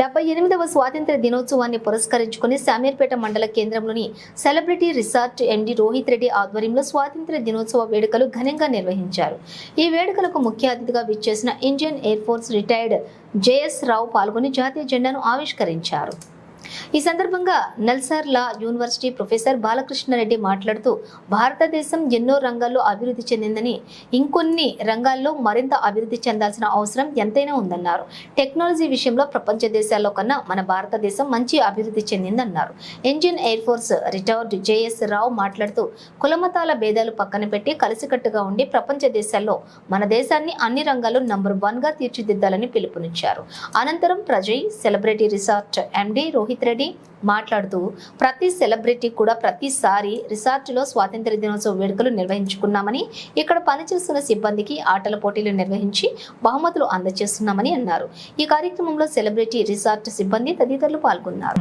డెబ్బై ఎనిమిదవ స్వాతంత్ర దినోత్సవాన్ని పురస్కరించుకుని శామీర్పేట మండల కేంద్రంలోని celebrity resort MD Rohit Reddy ఆధ్వర్యంలో స్వాతంత్ర దినోత్సవ వేడుకలు ఘనంగా నిర్వహించారు. ఈ వేడుకలకు ముఖ్య అతిథిగా విచ్చేసిన Indian air force retired JS Rao పాల్గొని జాతీయ జెండాను ఆవిష్కరించారు. ఈ సందర్భంగా NALSAR law university professor Balakrishna Reddy మాట్లాడుతూ భారతదేశం ఎన్నో రంగాల్లో అభివృద్ధి చెందిందని ఇంకొన్ని రంగాల్లో మరింత అభివృద్ధి చెందాల్సిన అవసరం ఎంతైనా ఉందన్నారు. టెక్నాలజీ విషయంలో ప్రపంచ దేశాల్లో కన్నా మన భారతదేశం మంచి అభివృద్ధి చెందిందన్నారు. Indian air force retired JS Rao మాట్లాడుతూ కులమతాల భేదాలు పక్కన పెట్టి కలిసికట్టుగా ఉండి ప్రపంచ దేశాల్లో మన దేశాన్ని అన్ని రంగాల్లో నంబర్ వన్గా తీర్చిదిద్దాలని పిలుపునిచ్చారు. అనంతరం Prajay celebrity resort MD Rohit Reddy మాట్లాడుతూ ప్రతి సెలబ్రిటీ కూడా ప్రతిసారి రిసార్ట్లో స్వాతంత్ర దినోత్సవ వేడుకలు నిర్వహించుకున్నామని ఇక్కడ పనిచేస్తున్న సిబ్బందికి ఆటల పోటీలు నిర్వహించి బహుమతులు అందజేస్తున్నామని అన్నారు. ఈ కార్యక్రమంలో సెలబ్రిటీ రిసార్ట్ సిబ్బంది తదితరులు పాల్గొన్నారు.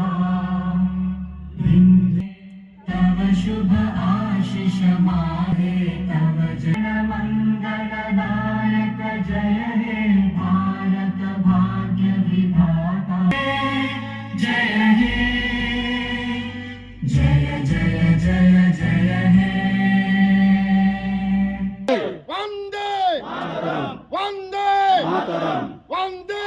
వందే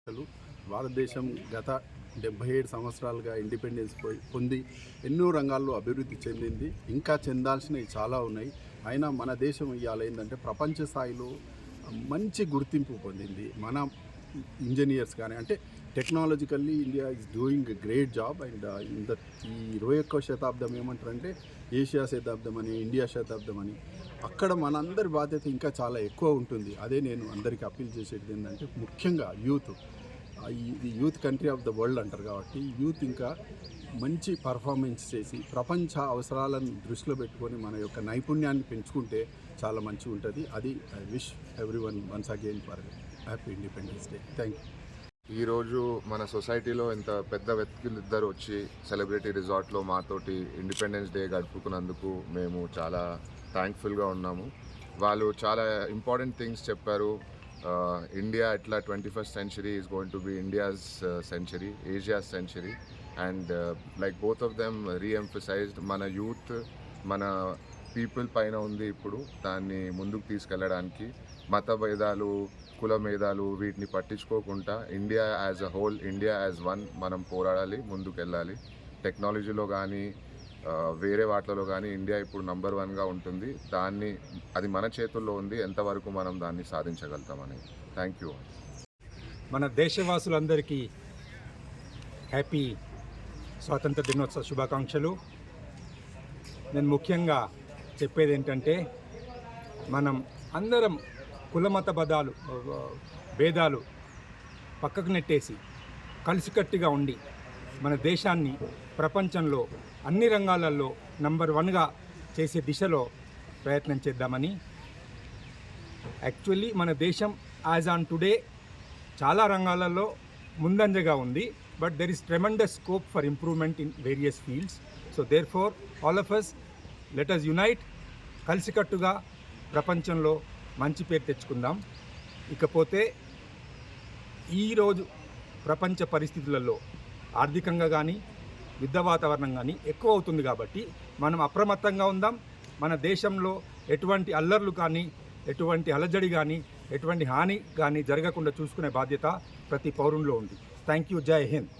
అసలు భారతదేశం గత డెబ్బై ఏడు సంవత్సరాలుగా ఇండిపెండెన్స్ పోయి పొంది ఎన్నో రంగాల్లో అభివృద్ధి చెందింది. ఇంకా చెందాల్సినవి చాలా ఉన్నాయి. అయినా మన దేశం ఇవాళ ఏంటంటే ప్రపంచ స్థాయిలో మంచి గుర్తింపు పొందింది. మన ఇంజనీర్స్ కానీ అంటే technologically India is doing great job. And ఇంత ద ఈ ఇరవై ఒక్క శతాబ్దం ఏమంటారంటే ఏషియా శతాబ్దం అని ఇండియా శతాబ్దం అని. అక్కడ మనందరి బాధ్యత ఇంకా చాలా ఎక్కువ ఉంటుంది. అదే నేను అందరికీ అప్పీల్ చేసేది ఏంటంటే ముఖ్యంగా యూత్. ఇది youth country of the world అంటారు కాబట్టి యూత్ ఇంకా మంచి పర్ఫార్మెన్స్ చేసి ప్రపంచ అవసరాలను దృష్టిలో పెట్టుకొని మన యొక్క నైపుణ్యాన్ని పెంచుకుంటే చాలా మంచిగా ఉంటుంది. అది I wish every one once again for happy independence day. Thank you. ఈరోజు మన సొసైటీలో ఇంత పెద్ద వ్యక్తులు ఇద్దరు వచ్చి సెలబ్రిటీ రిసార్ట్లో మాతోటి ఇండిపెండెన్స్ డే గడుపుకున్నందుకు మేము చాలా థ్యాంక్ఫుల్గా ఉన్నాము. వాళ్ళు చాలా ఇంపార్టెంట్ థింగ్స్ చెప్పారు. ఇండియా ఎట్లా twenty first century is going to be India's century Asia's century and like both of them reemphasized మన యూత్ మన పీపుల్ పైన ఉంది ఇప్పుడు దాన్ని ముందుకు తీసుకెళ్ళడానికి మత భేదాలు కుల భేదాలు వీటిని పట్టించుకోకుండా India as a whole India as one మనం పోరాడాలి ముందుకు వెళ్ళాలి టెక్నాలజీలో కానీ వేరే వాటిలో కానీ ఇండియా ఇప్పుడు నంబర్ వన్గా ఉంటుంది. దాన్ని అది మన చేతుల్లో ఉంది. ఎంతవరకు మనం దాన్ని సాధించగలుగుతామని. థ్యాంక్ యూ మన దేశవాసులందరికీ హ్యాపీ స్వాతంత్ర దినోత్సవ శుభాకాంక్షలు. నేను ముఖ్యంగా చెప్పేది ఏంటంటే మనం అందరం కులమత బదాలు భేదాలు పక్కకు నెట్టేసి కలిసికట్టుగా ఉండి మన దేశాన్ని ప్రపంచంలో అన్ని రంగాలలో నంబర్ వన్గా చేసే దిశలో ప్రయత్నం చేద్దామని. యాక్చువల్లీ మన దేశం యాజ్ ఆన్ టుడే చాలా రంగాలలో ముందంజగా ఉంది. But there is tremendous scope for improvement in various fields so therefore all of us let us unite కలిసికట్టుగా ప్రపంచంలో మంచి పేరు తెచ్చుకుందాం. ఇకపోతే ఈరోజు ప్రపంచ పరిస్థితులలో ఆర్థికంగా కానీ యుద్ధ వాతావరణం కానీ ఎక్కువ అవుతుంది కాబట్టి మనం అప్రమత్తంగా ఉందాం. మన దేశంలో ఎటువంటి అల్లర్లు కానీ ఎటువంటి అలజడి కానీ ఎటువంటి హాని కానీ జరగకుండా చూసుకునే బాధ్యత ప్రతి పౌరుల్లో ఉంది. Thank you. జై హింద్.